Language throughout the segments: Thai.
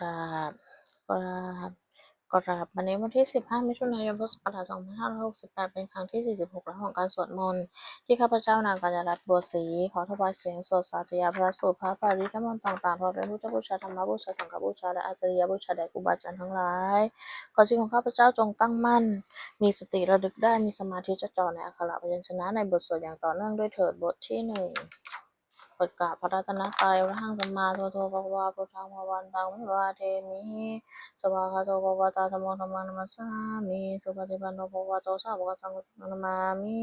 กราบกราบกราบวันนี้วันที่ 15 มิถุนายนพุทธศักราช2568 เป็นครั้งที่ 46 แล้วของการสวดมนต์ที่ข้าพเจ้านางกัญญารัตน์บัวศรีขอถวายเสียงสดสาธยายพระสูตรพระปริยมนต์ต่างๆพร้อมเป็นพุทธบูชาธรรมบูชาสังฆบูชาและอาจาริยบูชาแด่ครูบาอาจารย์ทั้งหลายขอจิตของข้าพเจ้าจงตั้งมั่น มีสติระลึกได้มีสมาธิจดจ่อในอักขระพยัญชนะในบทสวดอย่างต่อเนื่องด้วยเถิดบทที่หนึ่ง เปิดกาพระรัตนตรัยพระหังสัมมาสัมพุทโธภควาพุทธังภวันตังวิวาเทมิสวากาโตภควตาธัมโมธัมมังนัสสามิสุปฏิปันโนภควโตสาวกสังฆังนมามิ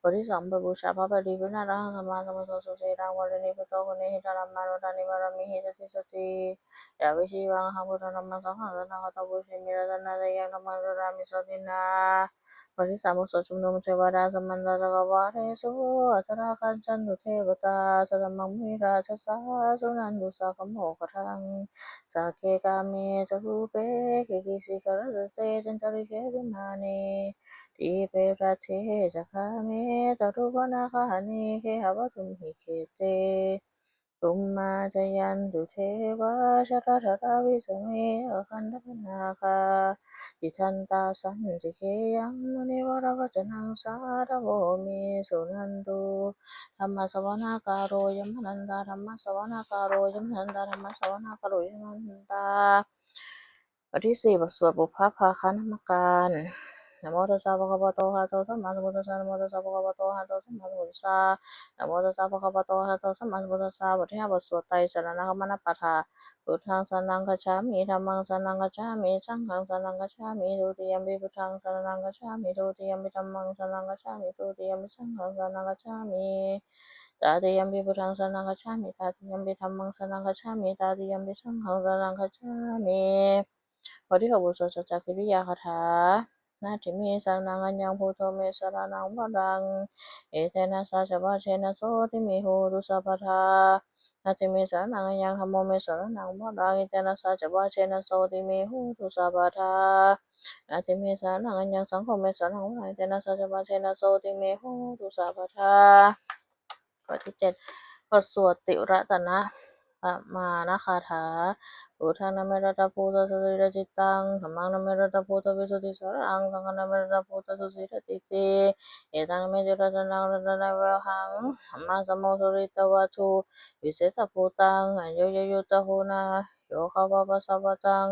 บทที่สองเบบูชาพระบดีพิณารังสัมมาสัมพุทโธสุเทรังวรณิพุทโธคุเนหิตารัมานุทานิบารมิหิตติสติยาวิชีวังหังพุทธังธัมมังสังฆังสัทธังคตบูชิมิรัตนาตยังธัมมังสรามิสตินาบทที่สามบทสวดชุมนุมเทวดาสมมันตาจักวาเทสุอัตราคันจันตุเทวตาสตมังมิราชสาสุนันดุสาคโมกทังสาเกกาเมจรูเปกิริสิกรสเตจันตริเกวิมานีทีเปประเทจคาเมตรุวนาคานีเคหวตุมหิเกเต ตุมมาจยันตุเทวาชรชราวิสเมอคันธนาคาทิทันตาสันติเคยังมุนิวรวจนังสาธโวมิสุนันตุธรรมสวนาการโรยมนันตาธรรมสวนาการโรยมนันตาธรรมสวนาการโรยมนันตาบทที่สี่บทสวดบุพภาคานมการ นะโมตัสสะภะคะวะโตอะระหะโตสัมมาสัมพุทธัสสะนะโมตัสสะภะคะวะโตอะระหะโตสัมมาสัมพุทธัสสะนะโมตัสสะภะคะวะโตอะระหะโตสัมมาสัมพุทธัสสะบทที่ห้าบทสวดไตรสรณคมนปทาพุทธังสรณังคัจฉามิธัมมังสรณังคัจฉามิสังฆังสรณังคัจฉามิทุติยมปิพุทธังสรณังคัจฉามิทุติยมปิธัมมังสรณังคัจฉามิทุติยมปิสังฆังสรณังคัจฉามิตาติยมปิพุทธังสรณังคัจฉามิตาติยมปิธัมมังสรณังคัจฉามิตาติยมปิสังฆังสรณังคัจฉามิบทที่หกบทสวดสัจจกิริยาคาถา นาทิมิสรณังอัญญังพุทโธเมสรณังวรัง เอเตนะสัจวะเชนะโสติมิโหตุสัพพทานาติมิสรนังยังธรรมโมเมสรานังวรัง เอเตนะสัจวะเชนะโสติมิโหตุสัพพทานาติมิสรนังยังสังฆโมเมสรานังวรังเอเตนะสัจวะเชนะโสติมิโหตุสัพพทาบทที่เจ็ดบทสวดติรัตนะ มานะคาถาพุทธนาเมรตพุทธสุสีรจิตตังธรรมังนาเมรตพุทธวิสุทธิสรังสังฆังนาเมรตพุทธสุสีรติติเอตังเมจุรัตนังรัตนะเวหังธัมมังสมโมสุริตวัตุวิเศษภูตังอัญโยยยุตหูนาโยคาวะปัสะวะตัง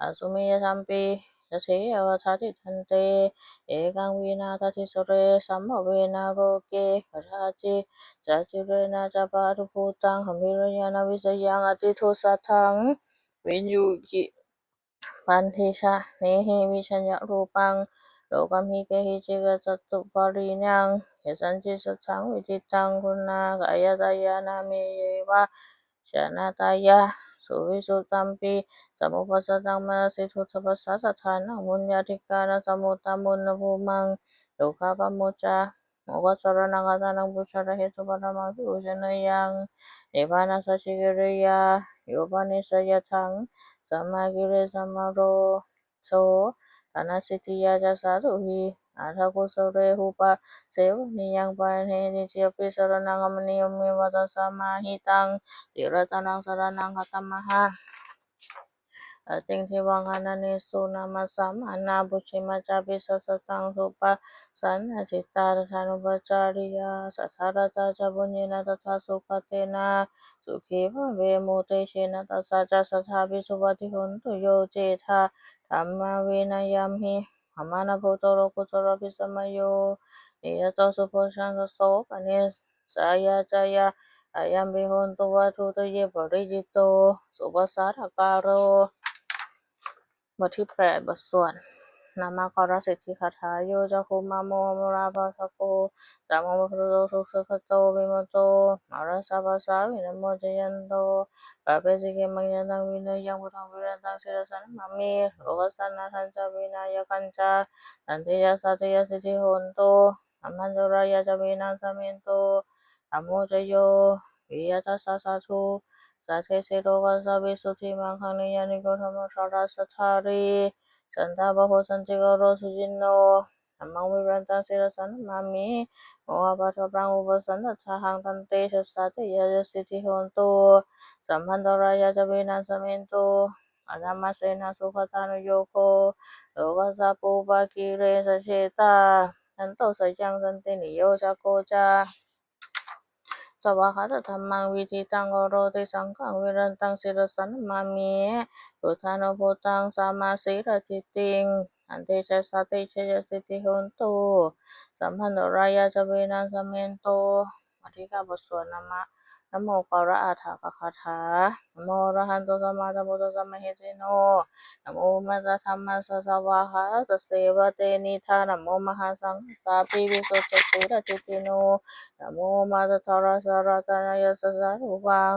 อสุเมยสัมปี สยวัฏทิทันเต เอกังวินาทติสเรสัมภเวนะโรเกขราจิจัจจุเรนะจัปาทุภูตังหมิรยานาวิสยังอติโทสัทังวินยูกิปันเทชะเนหิวิชัญญรูปังโลกัมหิเกหิจิกจตุปาริยังยสันจิสัทังวิจิตังคุณากายตายานามิเยวะชนะตายะ สุวิสุตัมปิสมุปัสสตังมนสิทุตปัสสะสัทธานังมุญญาธิกานะสมุตตมุนภูมังโลกาปโมจาโมกัสรนังกัตานังปุชระเหตุปรมังวิอุชนยังนิพพานัสสชิกิริยาโยปานิสยทังสัมมากิริสัมมาโรโสธนสิทธิยาจัสสาธุหิ อาทากุสเรหุปะเสวนิยังปะเนนิจยปิสรนังอมนิยมเมวัตสมาหิตังติรตนังสรนังคัตมหะอติงทิวังคานานิสุนามาสัมอานาบุชิมาจาปิสสตังสุปะสันนจิตตาทานุปจาริยาสัทธารตาจบุญญนาตถาสุขเตนะสุขีภเวมุเตเชนะตัสสะจัสสะทาปิสุปฏิหุนตุโยเจทาธรรมเวนยาม หิหมานะพุโตโรกุตโรปิสมโยนิยตสุภชังสโสปะเนสายาจายาอายัมปิหุนตุวัตุตเยปริจิตโต สุปสาทการโรบทที่แปดบทสวน นามาคารสิทธิคาถาโยจะคุมาโมมราภาสโกสามโมพุทโธสุขโตวิมโตมาราสาภาสาวินโมจยันโตปะเปสิเกมังยันตังวินยังพุทธังวิรันตังศิรสันมามิโลกสสนาทันจาวินายคันจานันติยาสัตยาสิทธิโหนโตอัมมันจุรายาจาวินัสมินโตธัมโมจโยวิยตัสสะสาธุสัทเทสิโลกัสสะวิสุทธิมังคังนิยานิโกธรรมสารัสสทารี สันตาบโหสันติโกโรสุจินโนธัมมังวิรันตังศิรสันมา สวัสดิธรรมังวิธีตังโรติสังขังวิรันตังสิรสันมามีพุทานุพุตังสามาสิรจิติงอันติเชสติเชยสิติหุนตูสัมพันธุรายาจเวนันสเมนโตอธิกาบทสวนนามะ นโมปะระอาถากคาถานโมระหันโตสัมมาสัมพุทธัสสะมะเหสิโนนโมมัสสะธัมมัสสะสวากขาตเสวะเตนิธานโมมหาสังสาปิวิสุทธิสีรติติโนนโมมาตทรสาราตนายสสารุวัง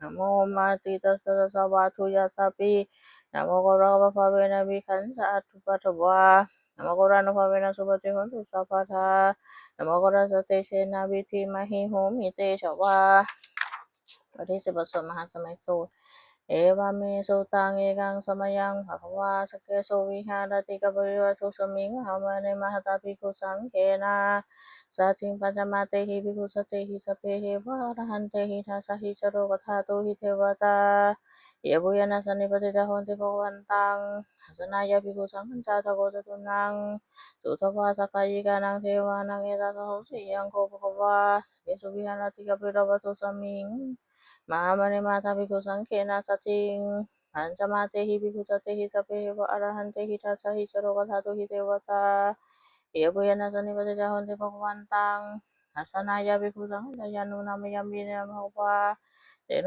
นโมมาติตัสสะสะวาทุยาสัพพินโมกราปะภะเวนะวิคันสะอัตถุปัตถวานโมกรานุภะเวนะสุปฏิหุนตุสัพพะทานโมกราสเตเชนะวิธิมหิโหมิเตชวา ปฏิสิบสวดมหาสมัยสูตร เอวามีสุตังเอกังสมยังภะควาสเกโสวิหารติกะบริวัตุสมิงหามาเนมหตาภิกขุสังเกนาสัจจิงปัญจมาเตหิภิกขุสเตหิสเปหิวะรหันเตหิทัสสหิจโรกธาตุหิเทวตา ยบุยนาสันนิปติตาหนติภวันตังหัสนายาภิกขุสังฆัญจาตโกจตุนังสุทวาสกายิกานังเทวานังเอตาสหุสิยังโคภะควาเยสุวิหารติกะปริวัตุสมิงมหามณีมาตาภิกขุสังเขนะสติงปัญจมาเตหิภิกขุสเตหิสัพเพหิวะอรหันเตหิทัสสหิจโรกธาตุหิเทวตาเยบุยนาสนิปติจาหนติภควันตังหัสนายาภิกขุสังฆยานุนามยามวินะภควา Ika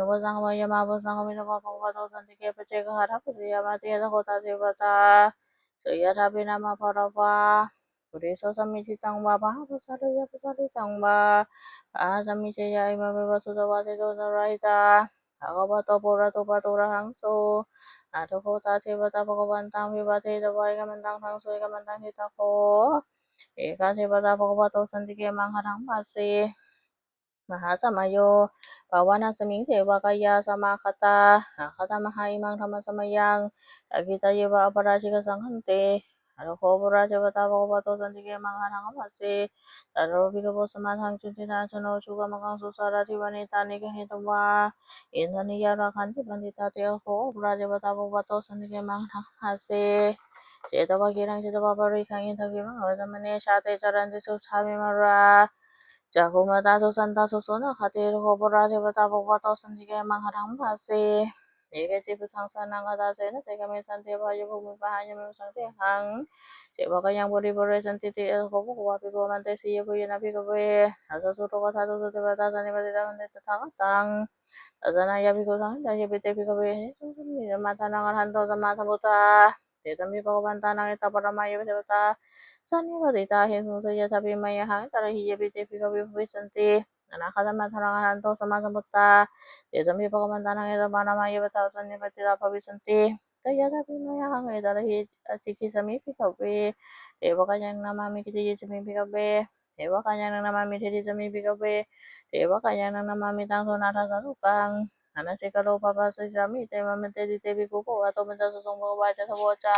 si bata poko bato santike mang harang pasi. มหาสมโยปาวานาสมิงเทวกายาสมาคตาหาคตามหาอิมังธรรมสมยังอากิตายวาอปราชิกสังหันเตอนุโคบราชวตาบโบโตสันติเกมังหังมัสสิตารบิกโบสมาทังจุตินาชโนชุกมังสุสาราธิวันิตานิกหิตวาอินทนิยาราคันติปันติตาเตโคบราชวตาบโบโตสันติเกมังหังมัสสิเจตวากิรังเจตวาปริคังอินทกิมังอวสมเนชาเตจารันติสุชามิมารา วะสุตวาสิโตสรายตาภะคะวะโตปุระโตปะโตระหังโสอาทุโคตาเทวตาภะคะวันตังวิปะเทตวายกัมมันตังทังสวยกัม มันตังทิตาโคเอกาเทวตาภะคะวะโตสันติเกมังหะทังปัสสีมหาสมัยโยปาวานาสมิงเทวกายาสมาคตาอาคตามหาอิมังธรรมสมัยยังอากิตาเยวะอปราชิกสังขันเตอะระโคปุระเทวตาภะคะวะโตสันติเกมังหะทังปัสสี Tarobigo Samadhan Chuntina Chano Chuga Magang Susara Tivanita Nikahita Wa Indaniya Rakhanti Pandita Teho Rajavata Bhavato Sandike Mangha Hase Chetava Kirang Chetava Parikang Intagima Vazamane Shate Charanti Suchami Mara Jakumata Susanta Susuna Khati Hobara Devata Bhavato Sandike Mangha Hase Ege Chipu Sangsa Nangata Sena Tegame Sante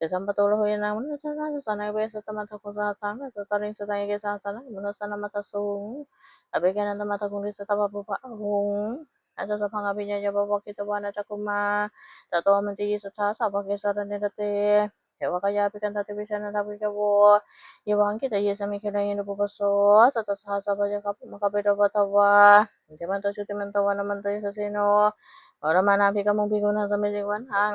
เจสัมปตุลหุยนางมนุสนาสันายเวสตมัทคุสาสังสตริงสตายเกสาสนังมนัสนามัทสุงอภิกันตมัทคุงริสตบปุปะหุงอาจารสถังอภิญญาบวกิตวานะจักุมาตตัวมันติสุทธาสัพกิสารเนรเตเทวกายาปิกันตติวิชานาทวิกโวยิวังกิตเยสมิคิรัยนุปปโสสัตสหัสปัจกับมคเปโดวัตวะเจมันตชุติมันตวานามันตยสเสโนอรมานาภิกมุภิกุณาสมิจิวันหัง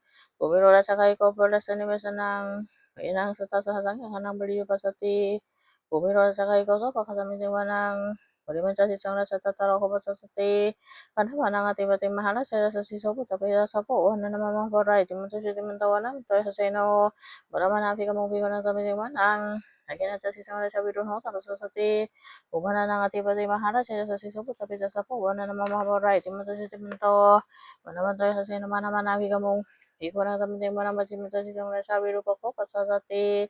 Kumiro ra sa kay cover sa ni nang inang sa tasa sa kanya kanang baliyo pa sa ti. Kumiro ra sa kay ko so pa kasami ti oh, wanang Pwede man sa sisang na sa tataro ko pa sa sa ti. Kana man ating bating mahala sa sa siso po tapi sa po o na naman mga variety. Mansa siya di man tawanan. Ito sa sino. Bara man api ka mong bigo ng kami ni wanang. Naginadya siya biro no tapos sa ti ubana na nga ti pati mahara siya sa sisubo tapi sa sapo ubana na mamahara ti mata si ti mento manaman tayo sa sino mana managi kamong iko na tamin ti manaman ti mento si kamay sa biro pa ko pasa sa ti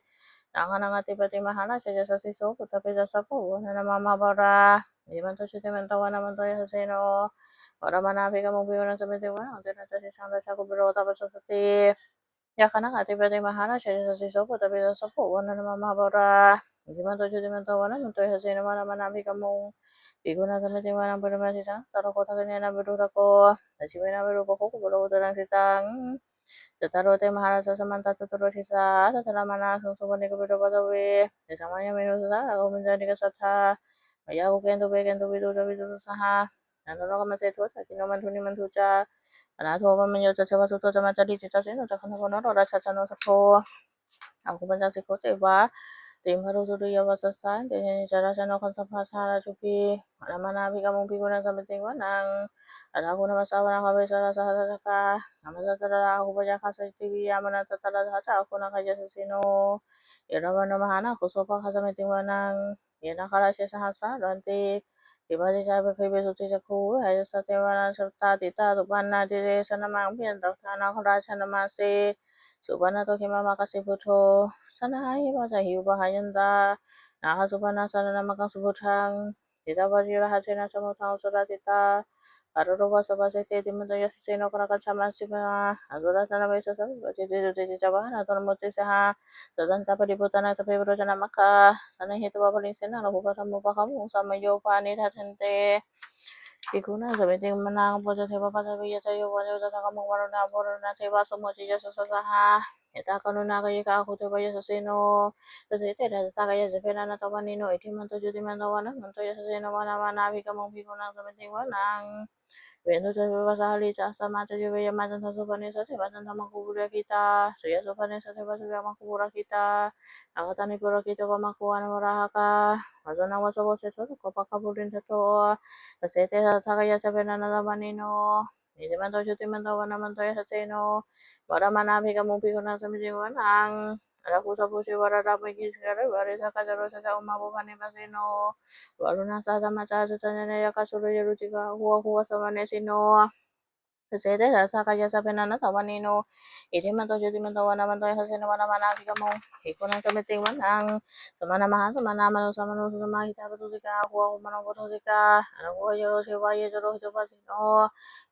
nanga na nga ti pati mahara siya sa sisubo tapi sa sapo ubana na mamahara di man to si ti mento wanaman tayo sa sino Ora manabi kamong biyo na sa mento wanaman tayo sa sisang sa kubiro tapos sa ti hasang ka nang baliyo pa sa ti 고비로자가이고서 박하사미지와낭 우리문자시청라 차타타라고 버서스티 간타마낭아티 바티마하라 세라사시소부 타피라사포 오하나나마마 버라이지 문자시지문다와낭 또에서세노 뭐라마나피가 몽비거나 사미지와낭 아기나자 อนะโทวมันโยจะเทวสุโตจะมาจะดีจิตาสิโนจะคันทวโนเราชาชนสโทรอาคุณปัญจสิโกเจวะติมพารุสุริยวสัสสานเดชนิจาราชนคันสัพภาชาราชุพีอนามานาภิกามุงภิกุนังสัมปติวันังอนาคุณมาสสาวนาคาเวสาราสหัสสกานามาสสะระอาคุปัาจคาสสิติวิยามานาตตาระหัตาคุณาคายสสิโนเอราวันนมหานาคุโสภะคัสัมติวันังเยนาคาราเชสหัสสะดันติ ติปฏิชาเปคิเปสุติจักขูหายสเทวานาสัตตาติตาตุปันนาติเรสนามังเพียนตักทานาคราชนามาสีสุปันนโตคิมามาคสิพุทโธสนาหิวาสหิวปหายันตานาหสุปันนาสนามังสุพุทังติตาปฏิราหเสนาสมุทังสุรติตา Aroroba saba sete dimita yasa seno karaka chama sima azura sana besa saba bati dido didi chaba na ton muti seha dadan tapa di putana tapi berojana maka sana hitu bapa di sena lalu bapa mu pakamu sama yo pani datente ikuna sabi ting menang bosa seba pada biasa yo bosa saka mung waruna boruna seba semua cija sasa saha yatakanunaakayeka akutoba yasaseno tatetera na zeferana tawanino iti manto jutimantawana manto yasaseno wanamanaabikamong pikunang samitiwanang Vendo te veva sahali chasa mata yo veya mata ta sopane sa te vata ta makubura kita. Suya sopane sa te vata veya makubura kita. Nakata ni pura kita wa makuana warahaka. Wazona wasa wasa to kopa kaburin ta to. Tasete ta takaya sa vena na manino. 你这边多修，对面多玩，那边多要谁呢？我他妈那边个木皮困难，什么情况？ada kusa pusi wara dapa iki sekarang wari saka jaro sasa umma bopa ni masi no waru nasa sama cahaya sasa nyanyi ya kasuru ya ruci ka huwa huwa sama nesi no ka mong pigo na sa mijiwan ang Ala ko sa pusi wara dapat gis kare wari sa kajaro sa sa umabu kani basino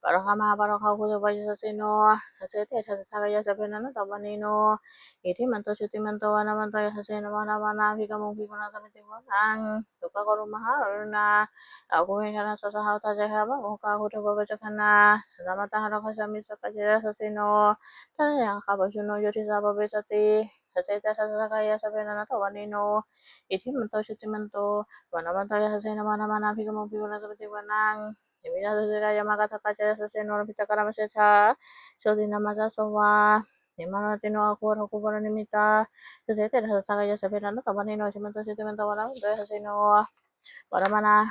waru na sa sama sa sa na ya kasuro ya ruti ka huwa huwa sa mane sino sa te sa sa kaya sa pena na tawa nino iti man to jadi man tawa naman to ya sa sino mana mana ka mo iko na sa meeting man ang sa mana maha sa mana mano sa mano sa mga kita betul ka huwa huwa mano betul ka ala huwa yo si wa ye jaro hito pa sino para ka maha para ka huwa pa sa sino sa te sa sa kaya sa pena na Matahara kasami sakajara sasino tanayang kabasuno yuri sababe sati sasaita sasakaya sabe nanato wanino iti mento siti mento wana mantaya sasina mana mana pikamu pikuna sabati wanang Yamina sasira yamaka sakajara sasino napitakara maseta soti namasa sowa Nimano tino aku waro ku waro nimita sasete dasasakaya sabe nanato wanino simanto siti mento wana mantaya sasino Para mana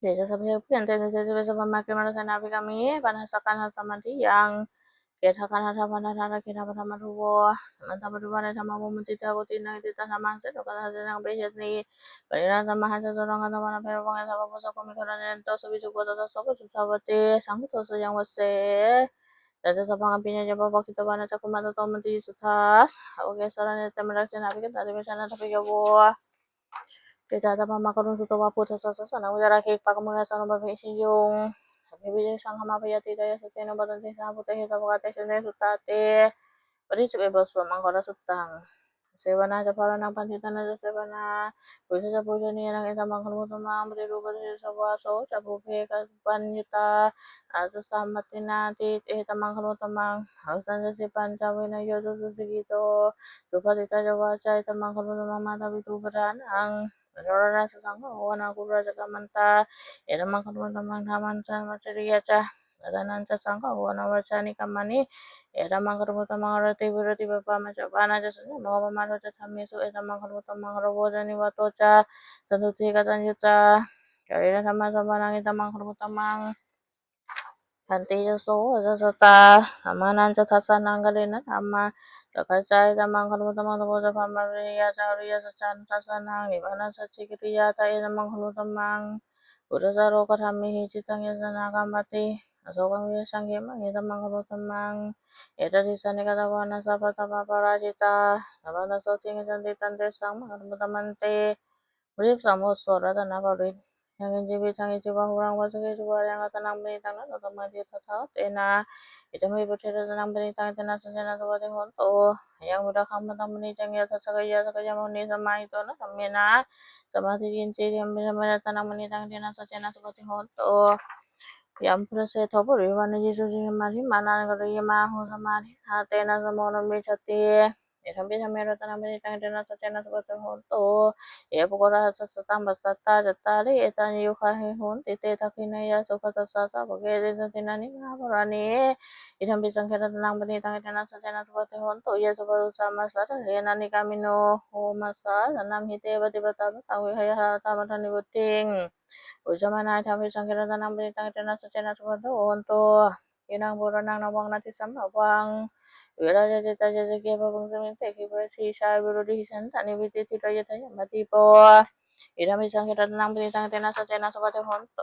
Jadi sapi-sapian tidak sapi semakin merasa nabi kami panasakan sama tiang kita akan sama nara kita bersama dua sama dua dan sama momen tidak aku tidak kita sama hasil kalau hasil yang bejat nih beriran sama hasil orang atau mana perubahan sama pusat pemikiran dan itu bisu kota tosu aku susah beti sanggup tosu yang bersih Dada sa pangampinya niya waktu kita ba na takumata to manti sa taas. Okay, sarang na tamarag sinabi ka, tali ba kita ya tama makaroon sa tuwa po sa sasasa na wala rakik pakamuna sa nababing isiyong bibigyan siyang kamapayati tayo sa tino batante sa putahin sa pagkatay sa nesu tate parisip ibas po mga karasutang Seba na sa para ng pansitan na sa seba na puso sa puso niya ng isang mga kalmutan mga marirupa sa sa baso sa bupe kaspan yuta ato sa matinatit eh sa mga kalmutan mga hausan sa sipan sa wina yodo sa sigito tupat ita jawa sa mga kalmutan mga mata bitubaran ang Lora sasang ona guru aja ya, kamanta, era makan teman haman san materia ya, cha dadanan sasang ona wacani kamani era ya, makan teman roti berarti apa macam apa aja sana mau pamaro aja thami su era eh, makan teman robo jani wato cha santuti katan tanjuta, karena sama-sama nangis teman teman bate, sang to sa yang wase, dito sa pangapinya niya pa kita ba na sa kumata to manti sa tas, okay, sa rin ito malak sinabi ka, tadi bisa na tapi ka buwa, kita dapat makarun sa tawa po sa sa sa na wala kay pakamuna sa nang babisi yung bibili sang hamapaya tita ya sa tino batang sa puta sa bukate sa ne sutate pari sa iba so mang kora sutang เสวนาจะพารนังปันทิตานาจะเสวนาปุถุจะปุถุนีนังเอตมังคลุตมังปริ yang ngeje be tangi ce ba hurang ba suke yang ata nang beni tang na to tama je ta ta te na ita mai bo tere ta nang beni tang te na suje na to yang bo da kam ba tang beni tang ya ta sa ga ya sa sama itu to na na sama si jin yang be sama tanam nang beni tang te na suje na to ba yang pura se to bo ri ba na je suje ma ri ma na ga sama ri ta te na เอทัมปิทัมเมรตนามินิตั้งใจนัสเจนัสปัตหุนโตเอปกราสัสตัมบัสัตตาจัตตารีเอตันยุคาหิหุ่นติเตทักินายาสุขตัสสะสะภเกเรสตินานิมาปรานีเอทัมปิสังเขตนังมินิตั้งใจนัสเจนัสปัตหุนโตเยสุปรุสามัตสะเฮนานิกามิโนโหมัสสะสันนัหิเตปฏิปตาปตังวิหยะตามัทนิบุติงอุจมานาทัมปิสังเขตนังมินิตังเดนัสเจนัสปัตหุนโตยินังบุรนันวังนาทิสัมภวัง เวลาจะจะจะจะเก็บบังสมิงเสกิบสีชาบุรุษหิสันตานิวิติทิรยทายมาติปออิรามิสังกิรัตนังปิตังเตนะสัจเจนะสัพพะเทหนโต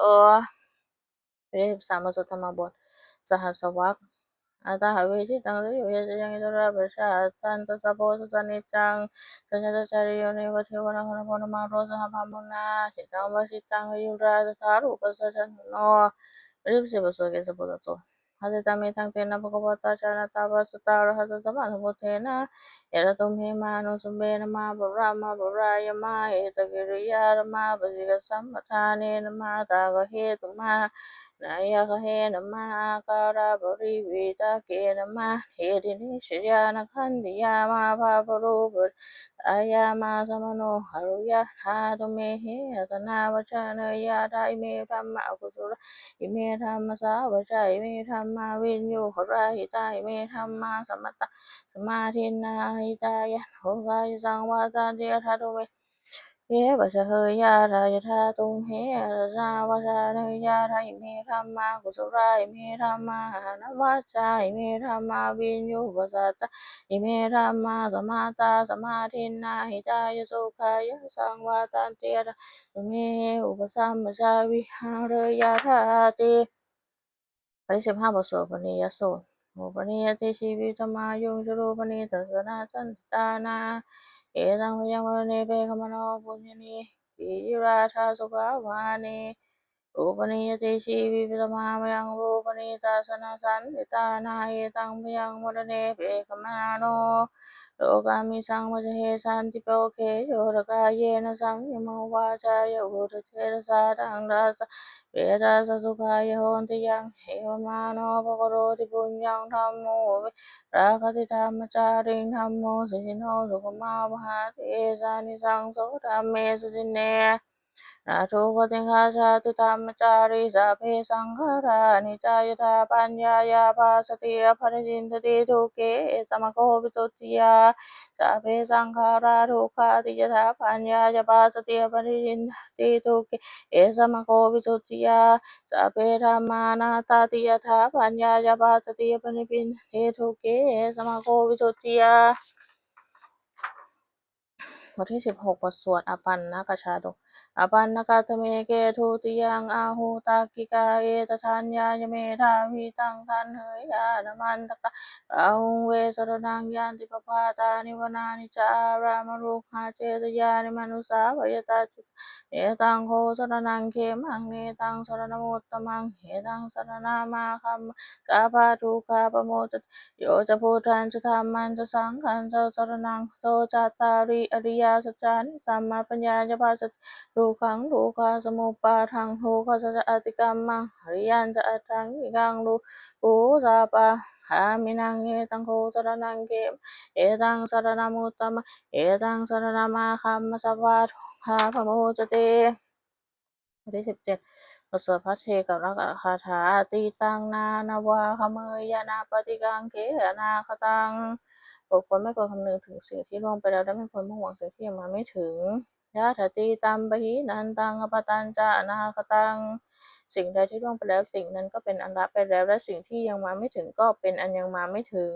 เรียบสามสุตมาบทสหัสวักอาตาหาวิชิตังริโยยะยังอิตระปะชาตันตสะโพสะนิจังสัญจจาริโยเนวัเทวนะหนะพนมาโรสหภามุนาสิตังวสิตังยุราสถารุปัสสันโนริบสิบสุเกสปุตโต หาเจตามิทังเทนะภะคะวะตาชาณะตาปัสสตาระหัสสัมมาสัมพุทเทนะเอระตุมหิมานุสุเบนะมาบุรามาบุรายมาเอตกิริยารมาปสิกสัมปทาเนนะมาตากะเหตุมา นายกเฮนะมาการาบริวิตาเกนะมาเฮรินิชยานะขันติยามาภาปรูปอายามาสมโนหรุยะธาตุเมเหตนาวจานยาไดเมธรรมะกุศลอิเมธรรมสาวจัยเมธรรมาวินโยขราหิตาเมธรรมาสมตะสมาธินาหิตายะโหกายสังวาจาเดียธาตุเม เยวะชะเฮยาทายทาตุงเฮสาวะชะเนยาทายิมีธรรมะกุสุรายเมธรรมะหานวัชชาเมธรรมะวิญญูปสัตตาเมธรรมะสมาตาสมาธินาหิตายสุขายสังวาตันเตียเมอุปสัมมชาวิหารยาธาติปริสิบห้าบทสวดปณิยสุตโมปณิยติชีวิตธรรมายุงชรูปณิตัสนาจันตานา เอตังพยังวรเนเปขมโนปุญญนีปิยิราชาสุขาวานีโอปนิยติชีวิปตมายังรูปนิตัสนาสันติตานาเอตังพยังว โลกามิสังวจเฮสันติปโปเคโยรกายเยนะสังยมวาจายโยรเทระสารังราสเวราสสุขายโหติยังเหวมาโนภกโรติปุญญังธรรมโมวิราคติธรรมจาริงธรรมโมสิโนสุขมาวหาเทสานิสังโสธรรมเมสุจินเน นาทุปติฆาชาติธรรมจาริสัพเพสังขารานิจายตาปัญญายาภาสติอภริจินตติทุเกสมโควิตุติยาสัพเพสังขาราทุกขาติยถาปัญญายาภาสติอภริจินตติทุเกเอสมโควิตุติยาสัพเพธรรมานาตาติยถาปัญญายาภาสติอภริจินตติทุเกเอสมโควิตุติยาบทที่สิบหกบทสวดอปันนกชาดก อปันนกาตเมเกทุติยังอาหูตากิกาเอตทัญญายเมธาวิตังทันเหยยานมันตกะอาหุงเวสรนังยันติปปาตานิวนานิจารามรุขหาเจตยานิมนุสาวยตาจิตเอตังโคสรนังเขมังเนตังสรณมุตตมังเอตังสรณามาคัมกาปาทุคาปโมจตโยจะพุทันจะธรรมันจะสังขันจะสรนังโตจัตตาริอริยสัจจานิสัมมาปัญญาจะภาสทุขังทุกขาสมุปาทังทุกขสัจจะอติกรรมังริยันจะอัตังอิกังรูปูสาปะหามินังเอตังโคสรนังเกมเอตังสรณมุตตมะเอตังสรณมาคัมมสวาทุกขาพโมจเตบทที่สิบเจ็ดบทสวดพระเทกับรักคาถาตีตังนานาวาคเมยยานาปฏิกังเขอนาคตังบุคคลไม่ควรคำนึงถึงสิ่งที่ล่วงไปแล้วและไม่ควรมุ่งหวังสิ่งที่ยังมาไม่ถึง ยะถติตัมปะหินันตังอปตัญจะอนาคตังสิ่งใดที่ล่วงไปแล้วสิ่งนั้นก็เป็นอันละไปแล้ว และสิ่งที่ยังมาไม่ถึงก็เป็นอันยังมาไม่ถึง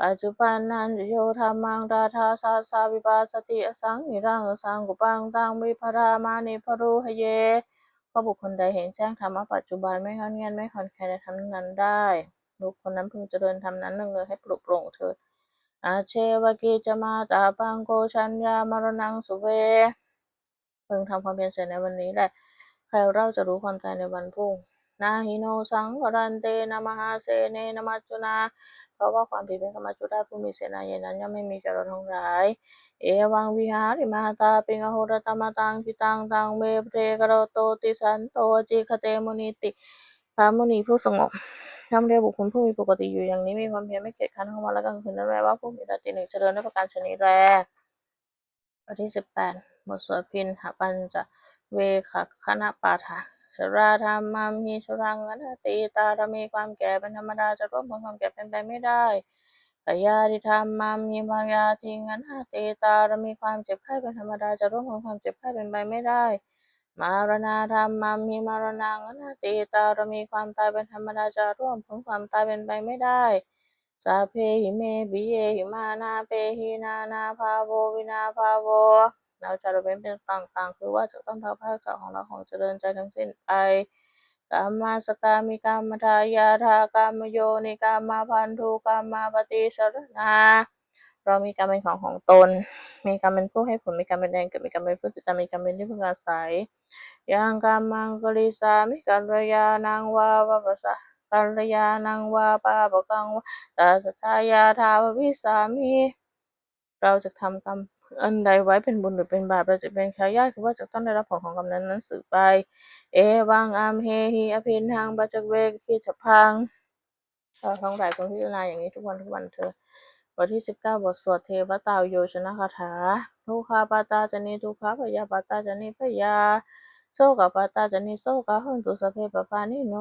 ปัจจุบันนันจะโยธรรมังดาทาสาสาวิปาสติอสังหิรังสังกุปังตังวิภรามานิพรูหเยเพราะบุคคลใดเห็นแจ้งธรรมะปัจจุบันไม่งอนเงียนไม่คอนแคลนในธรรมนั้นได้ บุคคลนั้นพึงเจริญธรรมนั้นนึ่งเลยให้ปลุกปลงเถิด อาเชวกิจมาตาปังโกชัญญามรณังสุเวพึงทำความเพียรเสร็จในวันนี้แหละ ใครเราจะรู้ความตายในวันพรุ่งนาหิโนสังวรันเตนะมหาเสเนนะมัจจุนา เพราะว่าความผิดเป็นกรรมจุได้ผู้มีเสนาใหญ่นั้นย่อมไม่มีแก่เราทั้งหลาย เอวังวิหาริมาตาปิงอโหรตมาตังทิตังตังเมเพรกโรโตติสันโตจิคเตมุนิติพระมุนีผู้สงบ ย่อมเรียกบุคคลผู้มีปกติอยู่อย่างนี้มีความเพียรไม่เกียจคร้านทั้งวันและกลางคืนนั่นแปลว่าผู้มีตาตีหนึ่งเจริญด้วยประการชนิดแรกบทที่สิบแปดบทสวดพินหปัญจะเวขคณะปาฐะชราธรรมมหิชรังอนัตติตาเรามีความแก่เป็นธรรมดาจะร่วมพ้นความแก่เป็นไปไม่ได้กายาติธรรมมหิมายาทิงันหติตาเรามีความเจ็บไข้เป็นธรรมดาจะร่วมพ้นความเจ็บไข้เป็นไปไม่ได้ มารณาธรรมัมหิมารณังนัตติตาเรามีความตายเป็นธรรมดาจะร่วมพ้นความตายเป็นไปไม่ได้สัพเพหิเมปิเยหิมานาเปหินานาภาโววินาภาโวเราจะระเว้นเป็นต่างๆ คือว่าจะต้องทำภาคของเราของเจริญใจทั้งสิ้นไปกามมาสกามิกามทายาทากามโยนิกามาพันธุกามาปฏิสรณา เรามีกรรมเป็นของของตน มีกรรมเป็นผู้ให้ผล มีกรรมเป็นแดนเกิด มีกรรมเป็นผู้ติดตามมีกรรมเป็นที่พึงอาศัยยังกรรมังกริสามิกัลยานังวาวะปะสะกัลยานังวาปาปะกังวะตาสทายาทาววิสามิเราจะทำกรรมอันใดไว้เป็นบุญหรือเป็นบาปเราจะเป็นขายาคือว่าจะต้องได้รับผลของกรรมนั้นนั้นสืบไป เอวังอัมเฮหิอภินหังปัจเวกขิจพังเราทั้งหลายควรพิจารณาอย่างนี้ทุกวันทุกวันเถอ ทที่สิบเก้าบทสวดเทวตาโยชนะคาถา ทุกขาปาตาจนิทุกขาพยาปาตาจนิพยาโสกปาตาจนิโสกะหันตุสเพปปานิโน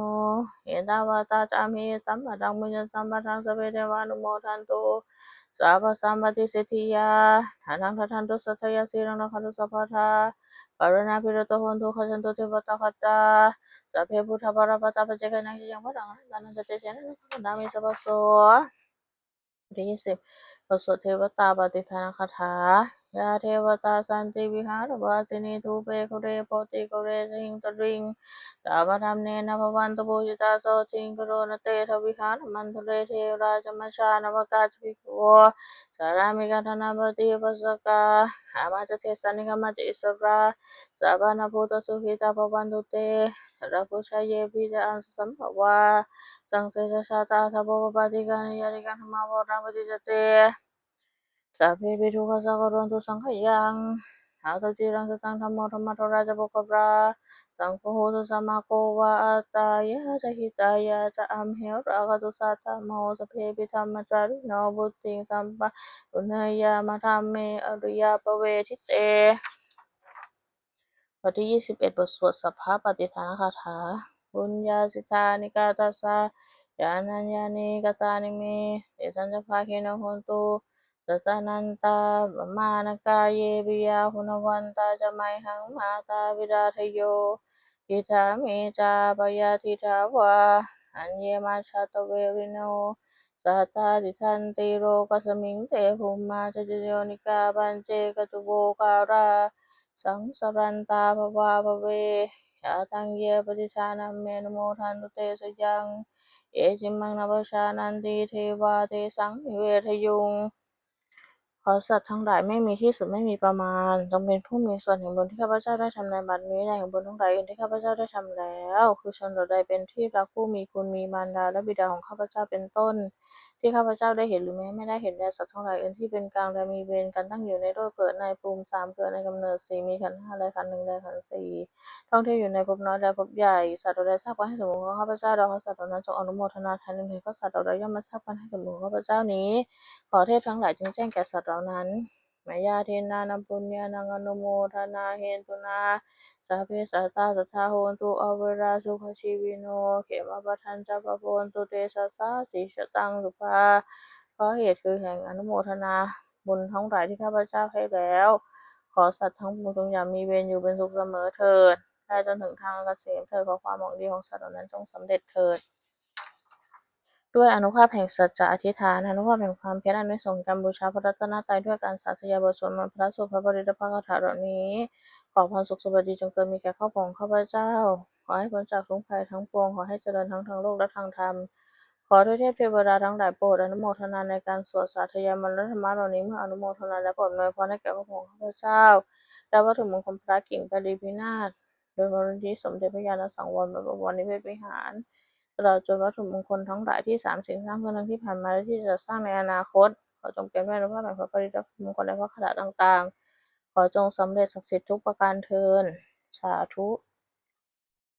เอตาวาตาจามิสัมปะทังมุญสัมปะทังสเพเทวานุโมทันตุสาปสัมปติสิทธิยาฐานังทัทันตุสัทธยาสีรังนัคันตุสัพพทาปารณาภิรตโหนตุขจันตุเทวตาคัตตาสัพเพพุทธปารปตาปัจเจกนังยังพระดังนันจเตเชนะนามิสัพพโส บทที่ยี่สิบบทสวดเทวตาปฏิทานคาถายาเทวตาสันติวิหารวาสินีทูเปคุเรโพติคุเรสิงตริงสามธรรมเนนภวันตุปูจิตาโสทิงกโรนเตทวิหารมันทุเรเทวราชมชานวกาจภิกวสารามิกาธนาปฏิปัสสกาอามาจเทสานิกามาจอิสราสาบานาภูตสุขิตาภวันตุเตระพุชเยปิจอังสัมภวา สังเสสชาตาทบปปฏิกานิยาริกันมาวราปฏิจเตสัพเพปิทุกขสักกรันตุสังขยังอาตจิรังสตังธรรมธรรมทราจะโภกปราสังโฆตุสัมมาโกวะอัตายะจะหิตายะจะอัมเหรากตุสัตตโมสพเพปิธรรมจาริโนบุตติสัมปะอุณยามะธรรมเมอริยาปเวทิเตบทที่ยี่สิบเอ็ดบทสวดสัพพะปฏิทานคาถา บุญญาสิทานิกาตาสายานัญญานิกตานิเมเตสัญจภาคินโหนตุสตานันตาบมานกาเยปิยาหุนวันตาจะไมหังมาตาวิดาทโยทิธามิจาปยาทิธาวาอัญเยมาชาตเวริโนสัตตาติทันติโรกัสมิงเตภุมมาจจโยนิกาปัญเจกตุโบการา สังสรันตาภวาภเว ยาตังเยปฏิชานัมเมนะโมทันตุเตสยังเอจิมังนาปชานันติเทวาเตสังเวทยุงขอสัตว์ทั้งหลายไม่มีที่สุดไม่มีประมาณจงเป็นผู้มีส่วนแห่งบุญที่ข้าพเจ้าได้ทำในบัดนี้และแห่งบุญทั้งหลายอื่นที่ข้าพเจ้าได้ทำแล้ว คือชนเหล่าใดเป็นที่รักผู้มีคุณมีมารดาและบิดาของข้าพเจ้าเป็นต้น ที่ข้าพเจ้าได้เห็นหรือแม้ไม่ได้เห็นแลสัตว์ทั้งหลายอื่นที่เป็นกลางและมีเวรกันตั้งอยู่ในโลกเกิดในภูมิสามเกิดในกำเนิดสี่มีขันธ์ห้าและขันธ์หนึ่งและขันธ์สี่ท่องเที่ยวอยู่ในภพน้อยและภพใหญ่สัตว์เราได้ทราบกันให้สมบูรณ์ของข้าพเจ้าเราขอสัตว์เหล่านั้นจงอนุโมทนาแทนหนึ่งเถิดก็สัตว์เราได้ย่อมมาทราบกันให้สมบูรณ์ของข้าพเจ้านี้ ขอเทพทั้งหลายจึงแจ้งแก่สัตว์เหล่านั้นมายาเทนานัมปุญญานังอนุโมทนาเฮตุนา สัพเพสัตตาสัทธาโหนตุอเวราสุขชีวิโน เขมาปทันจะปะโพนตุเตสัสสาสีชตังสุภาเพราะเหตุคือแห่งอนุโมทนาบุญทั้งหลายที่ข้าพเจ้าให้แล้ว ขอสัตว์ทั้งปวงจงอย่ามีเวรอยู่เป็นสุขเสมอเถิดได้จนถึงทางเกษมเถิดขอความหวังดีของสัตว์เหล่านั้นจงสำเร็จเถิด ด้วยอนุภาพแห่งสัจจะอธิษฐาน อนุภาพแห่งความเพียรอันไม่สงการบูชาพระรัตนตรัยด้วยการสาธยายบทสวดมนต์พระสูตรพระบริตรพระคาถาเหล่านี้ อความสุขสวัสดีจงเกิดมีแก่ข้าพงข้าพเจ้า ขอให้พ้นจากทุกภัยทั้งปวง ขอให้เจริญทั้งทางโลกและทางธรรม ขอด้วยเทพเทวดาทั้งหลายโปรดอนุโมทนาในการสวดสาธยายมนต์และธรรมะเหล่านี้เมื่ออนุโมทนาและโปรดอำนวยพรให้แก่ข้าพงข้าพเจ้า และวัตถุมงคลพระกิ่งปริพินาศโดยมูลนิธิสมเด็จพระญาณสังวรบรมวรนิเวศวิหารตลอดจนวัตถุมงคลทั้งหลายที่สามสิ่งสร้างขึ้นทั้งที่ผ่านมาและที่จะสร้างในอนาคตขอจงเป็นแม่รู้ว่าแห่งพระปริตรมงคลและพระคาถาต่างๆ ขอจงสำเร็จศักดิ์สิทธิ์ทุกประการเทินสาธุ